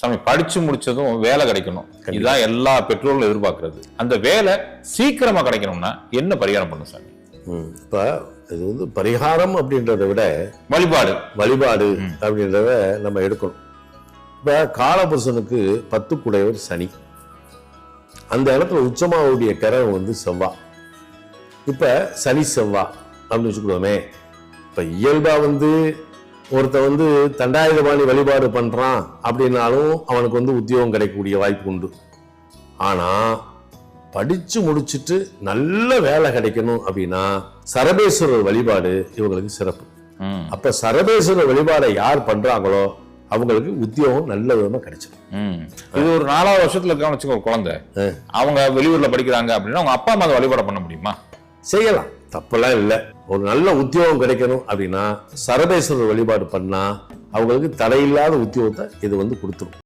சாமி படிச்சு முடிச்சதும் வேலை கிடைக்கணும். இதுதான் எல்லா பெற்றோர்களும் எதிர்பார்க்கறது. அந்த வேலை சீக்கிரமா கிடைக்கணும்னா என்ன பரிகாரம் பண்ணும் சாமி. இப்ப இது வந்து பரிகாரம் அப்படின்றத விட வழிபாடு. வழிபாடு அப்படின்றத நம்ம எடுக்கணும். இப்ப காலபுருஷனுக்கு பத்து குடையவர் சனி. அந்த இடத்துல உச்சமாவுடைய கிரகம் வந்து செவ்வாய் இப்ப சனி செவ்வாய் அப்படின்னு வச்சுக்கிடுவோமே இப்ப இயல்பா வந்து ஒருத்தன் வந்து தண்டாயுதபாணி வழிபாடு பண்றான் அப்படின்னாலும் அவனுக்கு வந்து உத்தியோகம் கிடைக்கக்கூடிய வாய்ப்பு உண்டு. ஆனா படிச்சு முடிச்சுட்டு நல்ல வேலை கிடைக்கணும் அப்படின்னா சரபேஸ்வரர் வழிபாடு இவங்களுக்கு சிறப்பு. அப்ப சரபேஸ்வரர் வழிபாடை யார் பண்றாங்களோ அவங்களுக்கு உத்தியோகம் நல்ல விதமா கிடைச்சிடும். இது ஒரு நாலாவது வருஷத்துல இருக்கான்னு வச்சுக்கோ குழந்தை. அவங்க வெளியூர்ல படிக்கிறாங்க அப்படின்னா அவங்க அப்பா அம்மா அதை வழிபாடு பண்ண முடியுமா? செய்யலாம். தப்பெல்லாம் இல்லை. ஒரு நல்ல உத்தியோகம் கிடைக்கணும் அப்படின்னா சரபேஸ்வரர் வழிபாடு பண்ணா அவங்களுக்கு தடையில்லாத உத்தியோகத்தை இது வந்து கொடுத்துரும்.